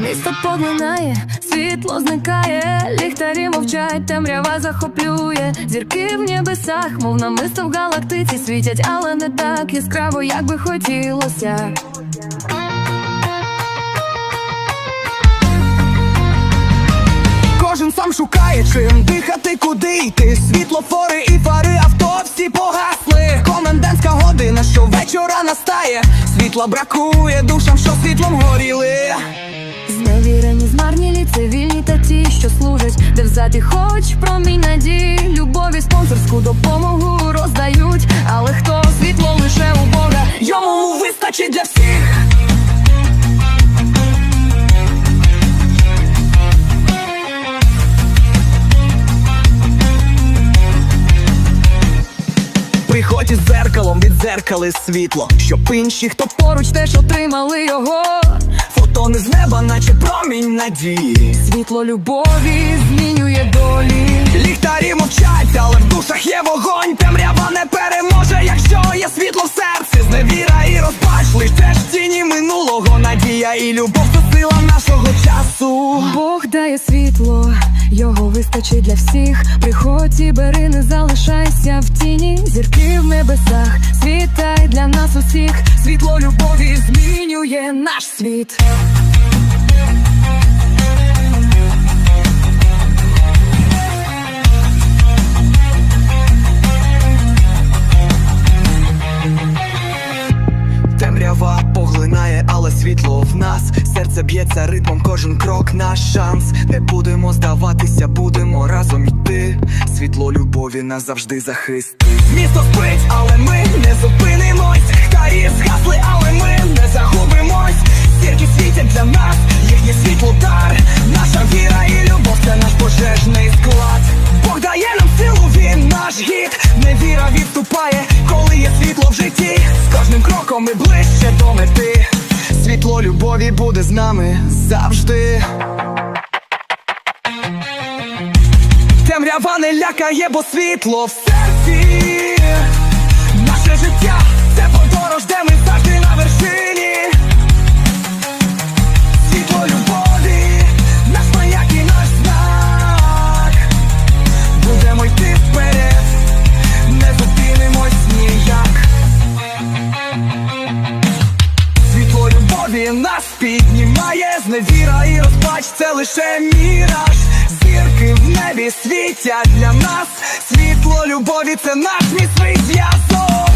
Місто поглинає, світло зникає, ліхтарі мовчать, темрява захоплює зірки в небесах, мов намисто в галактиці світять, але не так яскраво, як би хотілося. Кожен сам шукає чим дихати, куди йти. Світлофори і Світла бракує душам, що світлом горіли. Зневірені, змарнілі, цивільні та ті, що служать, де взяти хоч промінь надії, любові, спонсорську допомогу роздають, але хто світло лише Приходь із дзеркалом, віддзеркали світло, щоб інші, хто Поруч теж отримали його. фотони з неба, наче промінь надії. Світло любові змінює долі. Ліхтарі мовчать, але в душах є вогонь. Темрява не переможе, якщо є світло в серці. Зневіра і розпач, лиш теж тіні минулого. Надія і любов це сила нашого часу. Бог дає світло, його вистачить для всіх. Приходь і бери, не залишайся в тіні. Зірки в небесах, світай для нас усіх. Світло любові змінює наш світ. Поглинає, але світло в нас. Серце б'ється ритмом, кожен крок наш шанс. Не будемо здаватися, будемо разом йти. Світло любові нас завжди захистить. Місто спить, але ми не зупинимось. Хтарі згасли, але ми не загубимось. Зірки світять для нас, їхнє світло дар. Наша віра і любов це наш пожежний склад. Бог дає нам силу, він наш гід. Невіра відступає, житті. З кожним кроком ми ближче до мети. Світло любові буде з нами завжди. Темрява не лякає, бо світло в серці. Наше життя піднімає, зневіра і розпач це лише міраж. Зірки в небі світять для нас. Світло любові це наш міцний зв'язок.